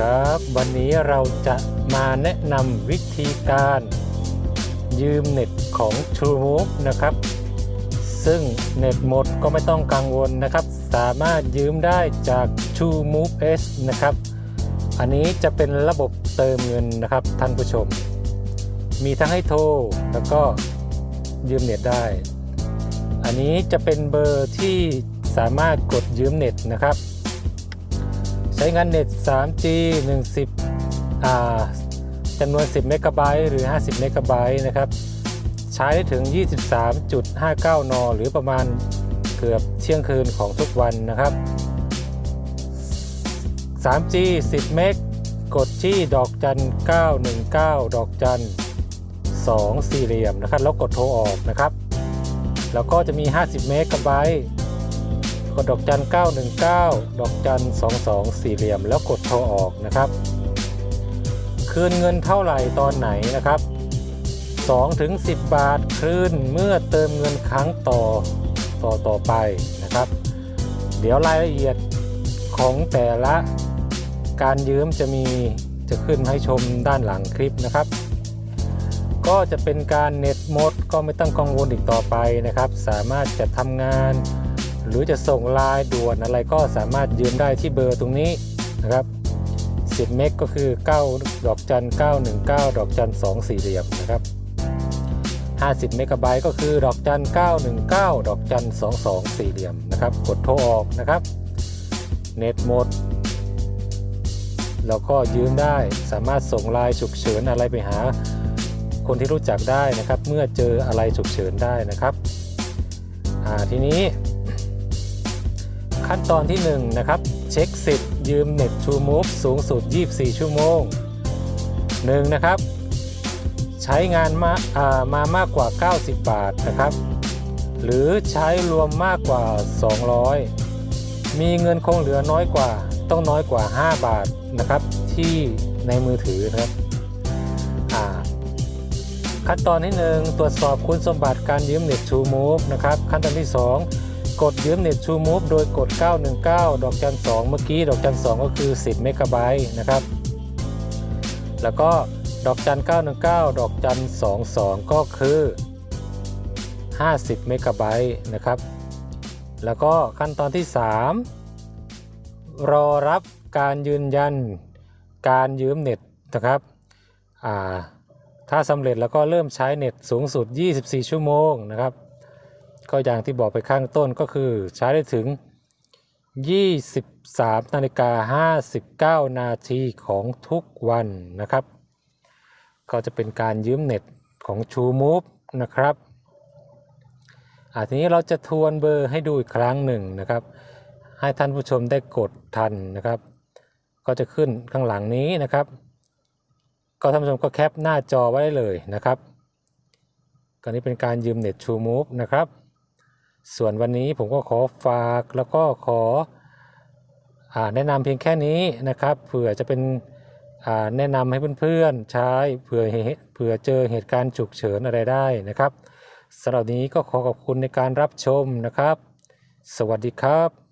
ครับ วันนี้เราจะมาแนะนำวิธีการยืมเน็ตของ TrueMove นะครับ ซึ่งเน็ตหมดก็ไม่ต้องกังวลนะครับ สามารถยืมได้จาก TrueMove S นะครับ อันนี้จะเป็นระบบเติมเงินนะครับท่านผู้ชม มีทั้งให้โทรแล้วก็ยืมเน็ตได้ อันนี้จะเป็นเบอร์ที่สามารถกดยืมเน็ตนะครับ ช้งานเน็ต 3G 10อ่าจำนวน 10 เมกะไบต์หรือ 50 เมกะไบต์นะครับ ใช้ได้ถึง 23.59 น หรือประมาณเกือบเที่ยงคืนของทุกวันนะครับ 3G 10 เมก กดที่ดอกจัน 919 ดอกจัน 2 สี่เหลี่ยมนะครับ แล้วกดโทรออกนะครับ แล้วก็จะมี 50 เมกะไบต์ กดดอกจัน 919 ดอกจัน 22 สี่เหลี่ยม แล้วกดโทรออกนะครับ คืนเงินเท่าไหร่ตอนไหนนะครับ2ถึง10 บาทคืนเมื่อเติมเงินครั้งต่อต่อต่อไปนะครับ เดี๋ยวรายละเอียดของแต่ละการยืมจะมีจะขึ้นให้ชมด้านหลังคลิปนะครับ ก็จะเป็นการเน็ตหมดก็ไม่ต้องกังวลอีกต่อไปนะครับ สามารถจะทำงาน หรือจะส่งไลน์ด่วนอะไรก็สามารถยืมได้ที่เบอร์ตรงนี้นะครับ 10 เมกก็คือ 9 ดอกจัน 919 ดอกจัน 2 สี่เหลี่ยมนะครับ 50 เมกะไบต์ก็คือ ดอกจัน 919 ดอกจัน 22 สี่เหลี่ยมนะครับ กดโทรออกนะครับ เน็ตหมดแล้วก็ยืมได้สามารถส่งไลน์ฉุกเฉินอะไรไปหา คนที่รู้จักได้นะครับ เมื่อเจออะไรฉุกเฉินได้นะครับ ทีนี้ ขั้นตอนที่ 1 นะครับ เช็คสิทธิ์ยืมเน็ต True Move สูงสุด 24 ชั่วโมง 1. นะครับ ใช้งานมามามามากกว่า 90 บาทนะครับ หรือใช้รวมมากกว่า 200 มีเงินคงเหลือน้อยกว่า ต้องน้อยกว่า 5 บาทนะครับ ที่ในมือถือนะครับขั้นตอนที่ 1 ตรวจสอบคุณสมบัติการยืมเน็ต True Move นะครับ ขั้นตอนที่ 2 กดยืมเน็ต True Move โดยกด 919 ดอกจัน 2 เมื่อกี้ ดอกจัน 2 ก็คือ 10 เมกะไบต์นะครับ แล้วก็ดอกจัน 919 ดอกจัน 22 ก็คือ 50 เมกะไบต์นะครับ แล้วก็ขั้นตอนที่ 3 รอรับการยืนยันการยืมเน็ตนะครับถ้าสำเร็จแล้วก็เริ่มใช้เน็ตสูงสุด 24 ชั่วโมงนะครับ ก็อย่างที่บอกไปข้างต้นก็คือใช้ได้ถึง 23นาฬิกา59 นาทีของทุกวันนะครับ ก็จะเป็นการยืมเน็ตของ True Move นะครับอาทีนี้เราจะทวนเบอร์ให้ดูอีกครั้งหนึ่งนะครับ ให้ท่านผู้ชมได้กดทันนะครับ ก็จะขึ้นข้างหลังนี้นะครับ ก็ท่านผู้ชมก็แคปหน้าจอไว้ได้เลยนะครับก็นี้เป็นการยืมเน็ต True Move นะครับ ส่วนวันนี้ผมก็ขอฝากแล้วก็ขออแนะนำเพียงแค่นี้นะครับ เผื่อจะเป็นแนะนำให้เพื่อนๆใช้เผื่อเผื่อเจอเหตุการณ์ฉุกเฉินอะไรได้นะครับสำหรับนนี้ก็ขอขอบคุณในการรับชมนะครับ สวัสดีครับ